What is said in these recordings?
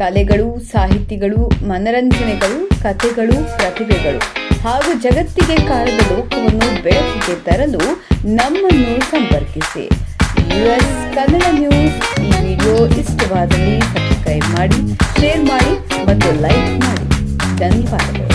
ಕಲೆಗಳು, ಸಾಹಿತಿಗಳು, ಮನರಂಜನೆಗಳು, ಕಥೆಗಳು, ಪ್ರತಿಭೆಗಳು ಹಾಗೂ ಜಗತ್ತಿಗೆ ಕಾಲದ ಲೋಕವನ್ನು ಬೆಳಕಿಗೆ ತರಲು ನಮ್ಮನ್ನು ಸಂಪರ್ಕಿಸಿ. ಯುಎಸ್ ಕನ್ನಡ ನ್ಯೂಸ್ ಈ ವಿಡಿಯೋ ಇಷ್ಟವಾದಲ್ಲಿ ಸಬ್ಸ್ಕ್ರೈಬ್ ಮಾಡಿ ಶೇರ್ ಮಾಡಿ ಮತ್ತು ಲೈಕ್ ಮಾಡಿ. ಧನ್ಯವಾದಗಳು.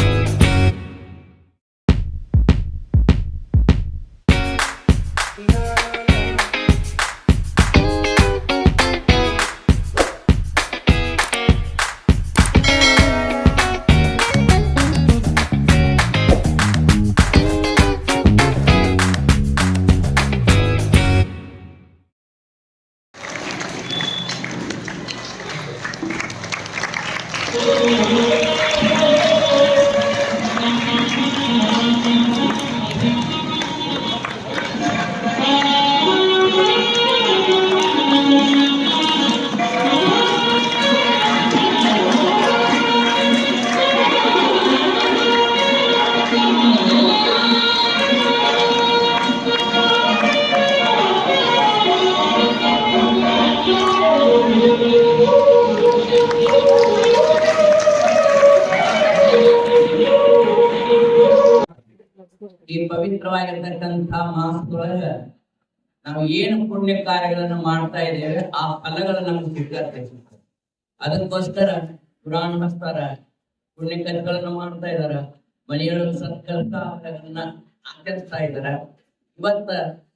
ಪವಿತ್ರವಾಗಿರ್ತಕ್ಕಂಥ ಮಾಸದೊಳಗ ನಾವು ಏನು ಪುಣ್ಯ ಕಾರ್ಯಗಳನ್ನು ಮಾಡ್ತಾ ಇದ್ದೇವೆ, ಆ ಫಲಗಳು ನಮ್ಗೆ ಸಿಗುತ್ತೆ ಅದಕ್ಕೋಸ್ಕರ ಪುರಾಣ ಮಸ್ತಾರ ಪುಣ್ಯ ಕರ್ಮಗಳನ್ನು ಮಾಡ್ತಾ ಇದಾರ. ಮನೆಯೊಳಗೆ ಸತ್ಕರ್ಮಗಳನ್ನ ಆಚರಿಸ್ತಾ ಇದಾರ. ಇವತ್ತ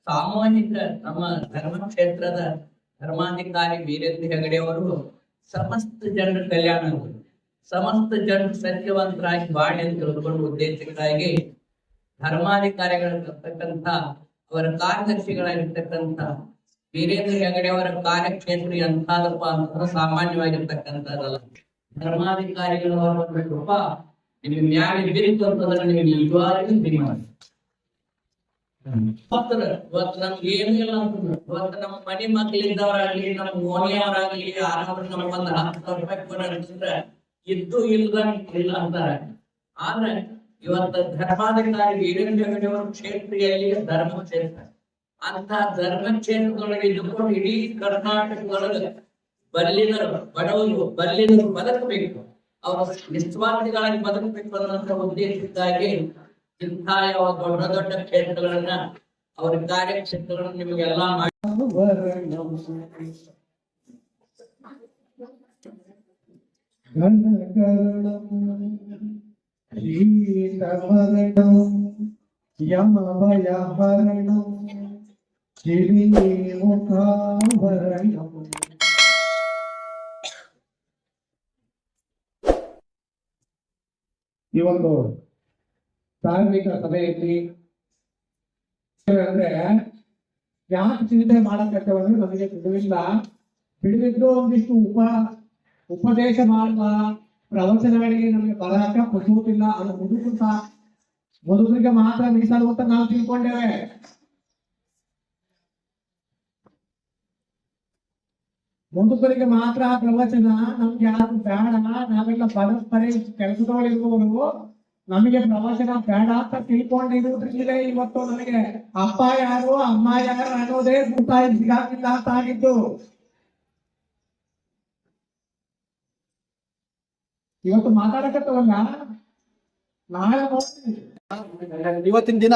ಸಾಮಾಜಿಕ ನಮ್ಮ ಧರ್ಮಕ್ಷೇತ್ರದ ಧರ್ಮಾಧಿಕಾರಿ ವೀರೇಂದ್ರ ಹೆಗಡೆ ಅವರು ಸಮಸ್ತ ಜನರ ಕಲ್ಯಾಣ ಸಮಸ್ತ ಜನರು ಸತ್ಯವಂತರಾಗಿ ಬಾಳೆ ಅಂತ ತಿಳ್ಕೊಂಡು ಉದ್ದೇಶಕ್ಕಾಗಿ ಧರ್ಮಾಧಿಕಾರಿಗಳಿರ್ತಕ್ಕಂಥ ಅವರ ಕಾರ್ಯದರ್ಶಿಗಳಾಗಿರ್ತಕ್ಕಂಥ ವೀರೇಂದ್ರ ಹೆಗಡೆ ಅವರ ಕಾರ್ಯಕ್ಷೇತ್ರ ಎಂತಾದಪ್ಪ ಅಂತಂದ್ರೆ ಸಾಮಾನ್ಯವಾಗಿರ್ತಕ್ಕಂಥದ್ದಲ್ಲ. ಧರ್ಮಾಧಿಕಾರಿಗಳವರ ಕೃಪ ನಿಮಗೆ ಮ್ಯಾಲೆ ಬಿರಿತು ಅಂತಂದ್ರೆ ನೀವು ನಿಜವಾಗಿ ಶ್ರೀಮಂತ ಇವತ್ತು ಇವತ್ತು ನಮ್ಗೆ ಏನು ಇಲ್ಲ ಅಂತಂದ್ರೆ. ಇವತ್ತು ನಮ್ಮ ಮನೆ ಮಕ್ಕಳಿದ್ದವರಾಗ್ಲಿ, ನಮ್ಮ ಮೋನಿಯವರಾಗ್ಲಿ ಯಾರಾದ್ರೂ ನಮ್ಗೆ ಒಂದು ಹತ್ತು ಸಾವಿರ ರೂಪಾಯಿ ಕೊಡೋಣ ಅಂತಂದ್ರೆ ಇದ್ದು ಇಲ್ದಂಗ್ ಇಲ್ಲ ಅಂತಾರೆ. ಆದ್ರೆ ಇವತ್ತು ಧರ್ಮಾಧಿಕಾರಿ ವೀರೇಂದ್ರ ಕ್ಷೇತ್ರೆಯಲ್ಲಿ ಧರ್ಮ ಕ್ಷೇತ್ರ ಅಂತ ಧರ್ಮ ಕ್ಷೇತ್ರದೊಳಗೆ ಇದ್ದುಕೊಂಡು ಇಡೀ ಕರ್ನಾಟಕದೊಳಗೆ ಬಲ್ಲಿದರು ಬಡವರು ಬಲ್ಲಿದರು ಬದುಕಬೇಕು. ಅವರು ನಿಸ್ವಾರ್ಥಿಗಳಾಗಿ ಬದುಕಬೇಕು ಅನ್ನೋಂಥ ಉದ್ದೇಶಕ್ಕಾಗಿ ಇಂಥ ಯಾವ ದೊಡ್ಡ ದೊಡ್ಡ ಕ್ಷೇತ್ರಗಳನ್ನ ಅವರ ಕಾರ್ಯಕ್ಷೇತ್ರಗಳನ್ನ ನಿಮಗೆಲ್ಲ ಮಾಡಿ. ಗೀತಮರಣಂ ಯಮವಯಹರಣಂ ಕಿರಿಮುಖಾಭರಣಂ ಈ ಒಂದು ಧಾರ್ಮಿಕ ಸಭೆಯಲ್ಲಿ ಅಂದ್ರೆ ಯಾಕೆ ಚಿಂತೆ ಮಾಡಕತ್ತೇವೆ ನನಗೆ ನಮಗೆ ಬಿಡುವಿಲ್ಲ ಒಂದಿಷ್ಟು ಉಪ ಉಪದೇಶ ಮಾಡುವ ಪ್ರವಚನಗಳಿಗೆ ನಮಗೆ ಬರಕ ಪುಸುತ್ತಿಲ್ಲ ಅದು ಸಹ ಮುದುಕರಿಗೆ ಮಾತ್ರ ಮೀಸಲು ಅಂತ ನಾವು ತಿಳ್ಕೊಂಡೇವೆ. ಮುದುಕರಿಗೆ ಮಾತ್ರ ಪ್ರವಚನ ನಮ್ಗೆ ಯಾರು ಬೇಡ, ನಾವೆಲ್ಲ ಪರಸ್ಪರ ಕೆಲಸದೊಳಗಿರುವವರು ನಮಗೆ ಪ್ರವಚನ ಬೇಡ ಅಂತ ತಿಳ್ಕೊಂಡಿರುವುದ್ರಿಂದ ಇವತ್ತು ನನಗೆ ಅಪ್ಪ ಯಾರು, ಅಮ್ಮ ಯಾರು ಅನ್ನೋದೇ ಸಿಗಾಕಿಲ್ಲ ಅಂತ ಆಗಿದ್ದು. ಇವತ್ತು ಇವತ್ತಿನ ದಿನ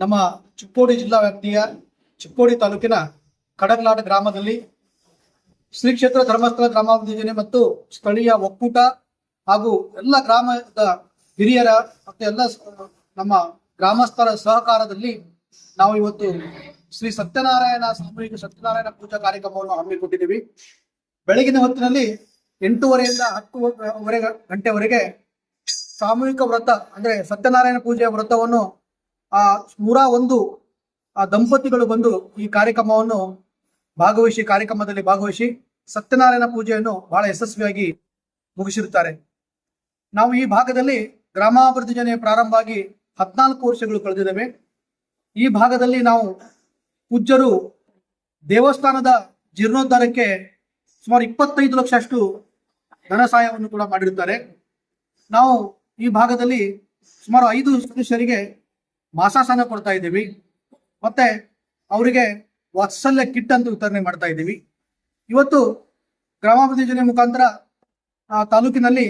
ನಮ್ಮ ಚಿಕ್ಕೋಡಿ ಜಿಲ್ಲಾ ವ್ಯಾಪ್ತಿಯ ಚಿಕ್ಕೋಡಿ ತಾಲೂಕಿನ ಕಡಗ್ಲಾಟ ಗ್ರಾಮದಲ್ಲಿ ಶ್ರೀ ಕ್ಷೇತ್ರ ಧರ್ಮಸ್ಥಳ ಗ್ರಾಮಾಭಿವೃದ್ಧಿ ಯೋಜನೆ ಮತ್ತು ಸ್ಥಳೀಯ ಒಕ್ಕೂಟ ಹಾಗೂ ಎಲ್ಲ ಗ್ರಾಮದ ಹಿರಿಯರ ಮತ್ತು ಎಲ್ಲ ನಮ್ಮ ಗ್ರಾಮಸ್ಥರ ಸಹಕಾರದಲ್ಲಿ ನಾವು ಇವತ್ತು ಶ್ರೀ ಸತ್ಯನಾರಾಯಣ ಸಾಮೂಹಿಕ ಸತ್ಯನಾರಾಯಣ ಪೂಜಾ ಕಾರ್ಯಕ್ರಮವನ್ನು ಹಮ್ಮಿಕೊಟ್ಟಿದ್ದೀವಿ ಬೆಳಗಿನ ಹೊತ್ತಿನಲ್ಲಿ ಎಂಟೂವರೆಯಿಂದ ಹತ್ತುವರೆ ಗಂಟೆವರೆಗೆ ಸಾಮೂಹಿಕ ವ್ರತ, ಅಂದ್ರೆ ಸತ್ಯನಾರಾಯಣ ಪೂಜೆಯ ವ್ರತವನ್ನು, ಆ ನೂರ ಒಂದು, ಆ ದಂಪತಿಗಳು ಬಂದು ಈ ಕಾರ್ಯಕ್ರಮವನ್ನು ಭಾಗವಹಿಸಿ, ಕಾರ್ಯಕ್ರಮದಲ್ಲಿ ಭಾಗವಹಿಸಿ ಸತ್ಯನಾರಾಯಣ ಪೂಜೆಯನ್ನು ಬಹಳ ಯಶಸ್ವಿಯಾಗಿ ಮುಗಿಸಿರುತ್ತಾರೆ. ನಾವು ಈ ಭಾಗದಲ್ಲಿ ಗ್ರಾಮಾಭಿವೃದ್ಧಿ ಯೋಜನೆ ಪ್ರಾರಂಭ ಆಗಿ ಹದಿನಾಲ್ಕು ವರ್ಷಗಳು ಕಳೆದಿದ್ದಾವೆ. ಈ ಭಾಗದಲ್ಲಿ ನಾವು ಪೂಜ್ಯರು ದೇವಸ್ಥಾನದ ಜೀರ್ಣೋದ್ಧಾರಕ್ಕೆ ಸುಮಾರು ಇಪ್ಪತ್ತೈದು ಲಕ್ಷ ಅಷ್ಟು ಧನ ಸಹಾಯವನ್ನು ಕೂಡ ಮಾಡಿರುತ್ತಾರೆ. ನಾವು ಈ ಭಾಗದಲ್ಲಿ ಸುಮಾರು ಐದು ಸದಸ್ಯರಿಗೆ ಮಾಸಾಸನ ಕೊಡ್ತಾ ಇದ್ದೀವಿ. ಮತ್ತೆ ಅವರಿಗೆ ವಾತ್ಸಲ್ಯ ಕಿಟ್ ಅಂತ ವಿತರಣೆ ಮಾಡ್ತಾ ಇದ್ದೀವಿ. ಇವತ್ತು ಗ್ರಾಮಾಭಿವೃದ್ಧಿ ಯೋಜನೆ ಮುಖಾಂತರ ತಾಲೂಕಿನಲ್ಲಿ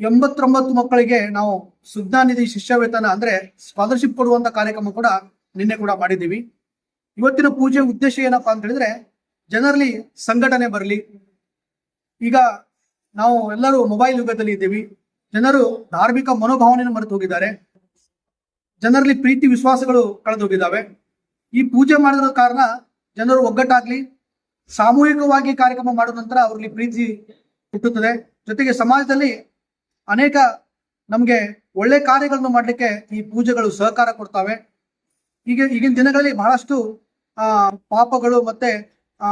ಎಂಬತ್ತೊಂಬತ್ತು ಮಕ್ಕಳಿಗೆ ನಾವು ಸುಜ್ಞಾನಿಧಿ ಶಿಷ್ಯ ವೇತನ ಅಂದ್ರೆ ಸ್ಕಾಲರ್ಶಿಪ್ ಕೊಡುವಂತ ಕಾರ್ಯಕ್ರಮ ಕೂಡ ನಿನ್ನೆ ಕೂಡ ಮಾಡಿದ್ದೀವಿ. ಇವತ್ತಿನ ಪೂಜೆ ಉದ್ದೇಶ ಏನಪ್ಪಾ ಅಂತ ಹೇಳಿದ್ರೆ, ಜನರಲ್ಲಿ ಸಂಘಟನೆ ಬರಲಿ. ಈಗ ನಾವು ಎಲ್ಲರೂ ಮೊಬೈಲ್ ಯುಗದಲ್ಲಿ ಇದ್ದೀವಿ. ಜನರು ಧಾರ್ಮಿಕ ಮನೋಭಾವನೆಯನ್ನು ಮರೆತು ಹೋಗಿದ್ದಾರೆ. ಜನರಲ್ಲಿ ಪ್ರೀತಿ ವಿಶ್ವಾಸಗಳು ಕಳೆದು ಹೋಗಿದ್ದಾವೆ. ಈ ಪೂಜೆ ಮಾಡಿರೋ ಕಾರಣ ಜನರು ಒಗ್ಗಟ್ಟಾಗ್ಲಿ, ಸಾಮೂಹಿಕವಾಗಿ ಕಾರ್ಯಕ್ರಮ ಮಾಡಿದ ನಂತರ ಅವರಲ್ಲಿ ಪ್ರೀತಿ ಹುಟ್ಟುತ್ತದೆ. ಜೊತೆಗೆ ಸಮಾಜದಲ್ಲಿ ಅನೇಕ ನಮಗೆ ಒಳ್ಳೆ ಕಾರ್ಯಗಳನ್ನು ಮಾಡಲಿಕ್ಕೆ ಈ ಪೂಜೆಗಳು ಸಹಕಾರ ಕೊಡ್ತವೆ. ಈಗ ಈಗಿನ ದಿನಗಳಲ್ಲಿ ಬಹಳಷ್ಟು ಪಾಪಗಳು ಮತ್ತೆ, ಆ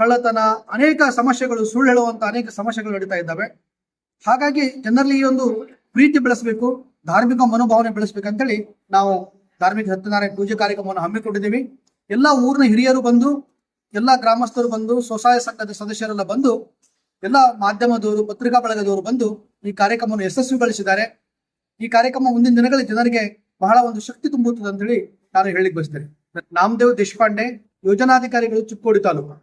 ಕಳ್ಳತನ, ಅನೇಕ ಸಮಸ್ಯೆಗಳು, ಸುಳ್ಳು ಹೇಳುವಂತ ಅನೇಕ ಸಮಸ್ಯೆಗಳು ನಡೀತಾ ಇದ್ದಾವೆ. ಹಾಗಾಗಿ ಜನರಲ್ಲಿ ಈ ಒಂದು ಪ್ರೀತಿ ಬೆಳೆಸಬೇಕು, ಧಾರ್ಮಿಕ ಮನೋಭಾವನೆ ಬೆಳೆಸಬೇಕಂತೇಳಿ ನಾವು ಧಾರ್ಮಿಕ ಸತ್ಯನಾರಾಯಣ ಪೂಜೆ ಕಾರ್ಯಕ್ರಮವನ್ನು ಹಮ್ಮಿಕೊಂಡಿದ್ದೀವಿ. ಎಲ್ಲ ಊರಿನ ಹಿರಿಯರು ಬಂದು, ಎಲ್ಲ ಗ್ರಾಮಸ್ಥರು ಬಂದು, ಸ್ವಸಹಾಯ ಸಂಘದ ಸದಸ್ಯರೆಲ್ಲ ಬಂದು, ಎಲ್ಲ ಮಾಧ್ಯಮದವರು, ಪತ್ರಿಕಾ ಬಳಗದವರು ಬಂದು ಈ ಕಾರ್ಯಕ್ರಮವನ್ನು ಯಶಸ್ವಿಗೊಳಿಸಿದ್ದಾರೆ ಈ ಕಾರ್ಯಕ್ರಮ ಮುಂದಿನ ದಿನಗಳಲ್ಲಿ ಜನರಿಗೆ ಬಹಳ ಒಂದು ಶಕ್ತಿ ತುಂಬುತ್ತದೆ ಅಂತೇಳಿ ನಾನು ಹೇಳಿಕ್ ಬಯಸ್ತೇನೆ. ನಾಮದೇವ್ ದೇಶಪಾಂಡೆ, ಯೋಜನಾಧಿಕಾರಿಗಳು ಚಿಕ್ಕೋಡಿ ತಾಲೂಕು.